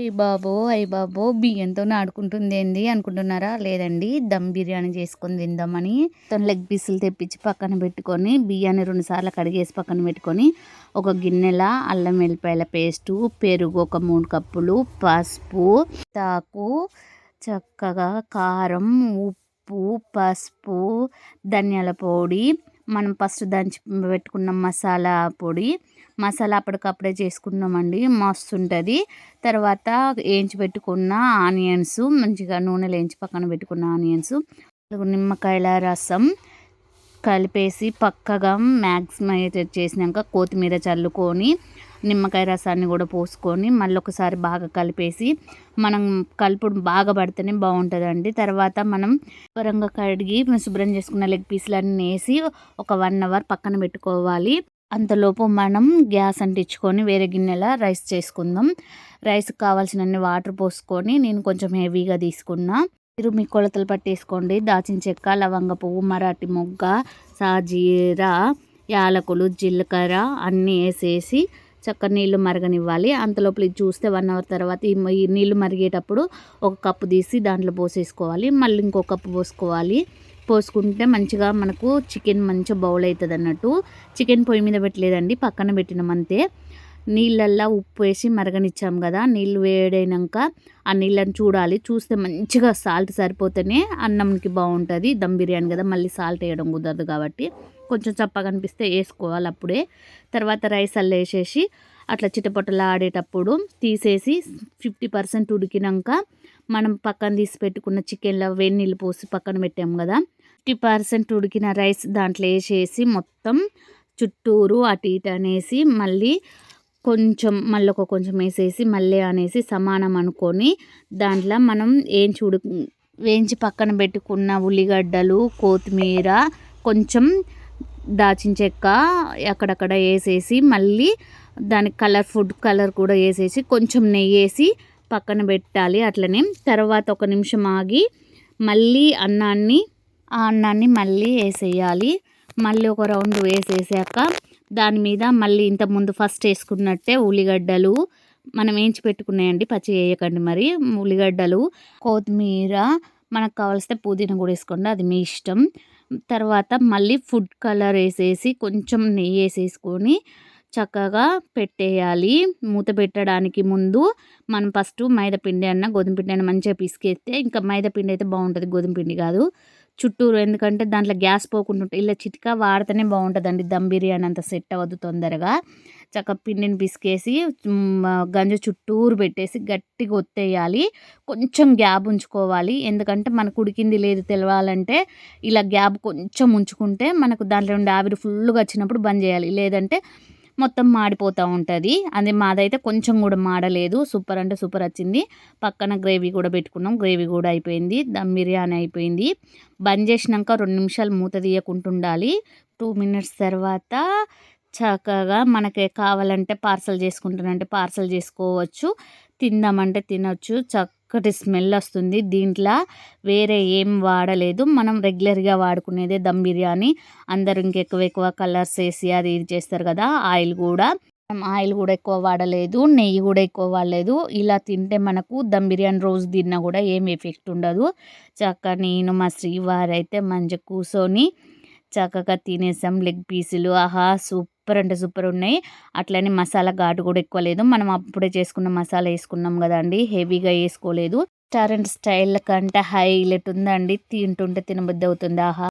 అయ్య బాబో అయ్య బాబో బియ్యంతో ఆడుకుంటుంది ఏంది అనుకుంటున్నారా? లేదండి దమ్ బిర్యానీ చేసుకొని తిందామని. లెగ్ పీసులు తెప్పించి పక్కన పెట్టుకొని బియ్యాన్ని రెండు సార్లు కడిగేసి పక్కన పెట్టుకొని ఒక గిన్నెల అల్లం వెల్లిపాయల పేస్టు పెరుగు ఒక మూడు కప్పులు పసుపు తాకు చక్కగా కారం ఉప్పు పసుపు ధనియాల పొడి మనం ఫస్ట్ దంచి పెట్టుకున్న మసాలా పొడి మసాలా అప్పటికప్పుడే చేసుకున్నామండి. మస్తు ఉంటుంది తర్వాత వేయించి పెట్టుకున్న ఆనియన్స్ మంచిగా నూనెలు వేయించి పక్కన పెట్టుకున్న ఆనియన్స్ నిమ్మకాయల రసం కలిపేసి పక్కగా మ్యాక్సిమైజ్ చేసినాక కొత్తిమీర చల్లుకొని నిమ్మకాయ రసాన్ని కూడా పోసుకొని మళ్ళీ ఒకసారి బాగా కలిపేసి మనం కలుపుడు బాగా పడితేనే బాగుంటుందండి. తర్వాత మనం శుభ్రంగా కడిగి శుభ్రం చేసుకున్న లెగ్ పీసులన్నీ వేసి ఒక వన్ అవర్ పక్కన పెట్టుకోవాలి. అంతలోపు మనం గ్యాస్ అంటించుకొని వేరే గిన్నెల రైస్ చేసుకుందాం. రైస్కి కావాల్సినన్ని వాటర్ పోసుకొని నేను కొంచెం హెవీగా తీసుకున్నా. మీరు మీ కొలతలు పట్టేసుకోండి. దాచిన చెక్క లవంగ పువ్వు మరాఠీ మొగ్గ సాజీరా యాలకులు జీలకర్ర అన్నీ వేసేసి చక్కగా నీళ్ళు మరగనివ్వాలి. అంతలోపల ఇది చూస్తే వన్ అవర్ తర్వాత ఈ నీళ్ళు మరిగేటప్పుడు ఒక కప్పు తీసి దాంట్లో పోసేసుకోవాలి. మళ్ళీ ఇంకో కప్పు పోసుకోవాలి. పోసుకుంటే మంచిగా మనకు చికెన్ మంచిగా బౌల్ అవుతుంది అన్నట్టు. చికెన్ పొయ్యి మీద పెట్టలేదండి పక్కన పెట్టినాం అంతే. నీళ్ళల్లో ఉప్పు వేసి మరగనిచ్చాం కదా నీళ్ళు వేడైనాక ఆ నీళ్ళని చూడాలి. చూస్తే మంచిగా సాల్ట్ సరిపోతేనే అన్నంకి బాగుంటుంది. దమ్ బిర్యానీ కదా మళ్ళీ సాల్ట్ వేయడం కుదరదు కాబట్టి. కొంచెం చప్పగా అనిపిస్తే వేసుకోవాలి అప్పుడే. తర్వాత రైస్ అల్లేసేసి అట్లా చిటపటలు ఆడేటప్పుడు తీసేసి ఫిఫ్టీ పర్సెంట్ ఉడికినాక మనం పక్కన తీసి పెట్టుకున్న చికెన్లో వేడి నీళ్ళు పోసి పక్కన పెట్టాం కదా. ఫిఫ్టీ పర్సెంట్ ఉడికిన రైస్ దాంట్లో వేసేసి మొత్తం చుట్టూరు అటు ఇటు అనేసి మళ్ళీ కొంచెం మళ్ళీ ఒక కొంచెం వేసేసి మళ్ళీ అనేసి సమానం అనుకొని దాంట్లో మనం ఏం చూడు వేయించి పక్కన పెట్టుకున్న ఉల్లిగడ్డలు కొత్తిమీర కొంచెం దాచిన చెక్క అక్కడక్కడ వేసేసి మళ్ళీ దానికి కలర్ ఫుడ్ కలర్ కూడా వేసేసి కొంచెం నెయ్యి వేసి పక్కన పెట్టాలి అట్లనే. తర్వాత ఒక నిమిషం ఆగి మళ్ళీ అన్నాన్ని ఆ అన్నాన్ని మళ్ళీ వేసేయాలి. మళ్ళీ ఒక రౌండ్ వేసేసాక దాని మీద మళ్ళీ ఇంతకుముందు ఫస్ట్ వేసుకున్నట్టే ఉల్లిగడ్డలు మనం వేయించి పెట్టుకున్నాయండి పచ్చి వేయకండి మరి ఉల్లిగడ్డలు కొత్తిమీర మనకు కావాల్సిన పుదీనా కూడా వేసుకోండి అది మీ ఇష్టం. తర్వాత మళ్ళీ ఫుడ్ కలర్ వేసేసి కొంచెం నెయ్యి వేసేసుకొని చక్కగా పెట్టేయాలి. మూత పెట్టడానికి ముందు మనం ఫస్ట్ మైదాపిండి అన్న గోధుమ పిండి అన్న మంచిగా పిసికేస్తే ఇంకా మైదాపిండి అయితే బాగుంటుంది. గోధుమ పిండి కాదు. చుట్టూరు ఎందుకంటే దాంట్లో గ్యాస్ పోకుండా ఉంటుంది ఇలా చిట్కా వాడితేనే బాగుంటుందండి. దమ్ బిర్యానీ అంత సెట్ అవ్వదు తొందరగా. చక్క పిండిని పిసికేసి గంజ చుట్టూరు పెట్టేసి గట్టిగా ఒత్తేయాలి. కొంచెం గ్యాప్ ఉంచుకోవాలి. ఎందుకంటే మనకు ఉడికింది లేదు తెలవాలంటే ఇలా గ్యాప్ కొంచెం ఉంచుకుంటే మనకు దాంట్లో ఉండే ఆవిరి ఫుల్గా వచ్చినప్పుడు బంద్ చేయాలి. లేదంటే మొత్తం మాడిపోతూ ఉంటుంది. అదే మాదైతే కొంచెం కూడా మాడలేదు. సూపర్ అంటే సూపర్ వచ్చింది. పక్కన గ్రేవీ కూడా పెట్టుకున్నాం. గ్రేవీ కూడా అయిపోయింది. దమ్ బిర్యానీ అయిపోయింది. బంద్ చేసినాక రెండు నిమిషాలు మూత తీయకుండా ఉండాలి టూ మినిట్స్ తర్వాత చక్కగా మనకి కావాలంటే పార్సల్ చేసుకుంటానంటే పార్సల్ చేసుకోవచ్చు. తిందామంటే తినొచ్చు. చక్కటి స్మెల్ వస్తుంది. దీంట్లో వేరే ఏం వాడలేదు. మనం రెగ్యులర్గా వాడుకునేదే దమ్ బిర్యానీ. అందరు ఇంకెక్కువ ఎక్కువ కలర్స్ వేసి అది ఇది చేస్తారు కదా ఆయిల్ కూడా. ఆయిల్ కూడా ఎక్కువ వాడలేదు. నెయ్యి కూడా ఎక్కువ వాడలేదు. ఇలా తింటే మనకు దమ్ బిర్యానీ రోజు తిన్నా కూడా ఏం ఎఫెక్ట్ ఉండదు. చక్కగా నేను మా శ్రీవారైతే మంచిగా కూర్చొని చక్కగా తినేసాం. లెగ్ పీసులు ఆహా సూప్ సూపర్ అంటే సూపర్ ఉన్నాయి. అట్లనే మసాలా ఘాటు కూడా ఎక్కువ లేదు. మనం అప్పుడే చేసుకున్న మసాలా వేసుకున్నాం కదండి. హెవీగా వేసుకోలేదు. రెస్టారెంట్ స్టైల్ కంటే హైలైట్ ఉందండి. తింటుంటే తినబుద్ధి అవుతుంది. ఆహా!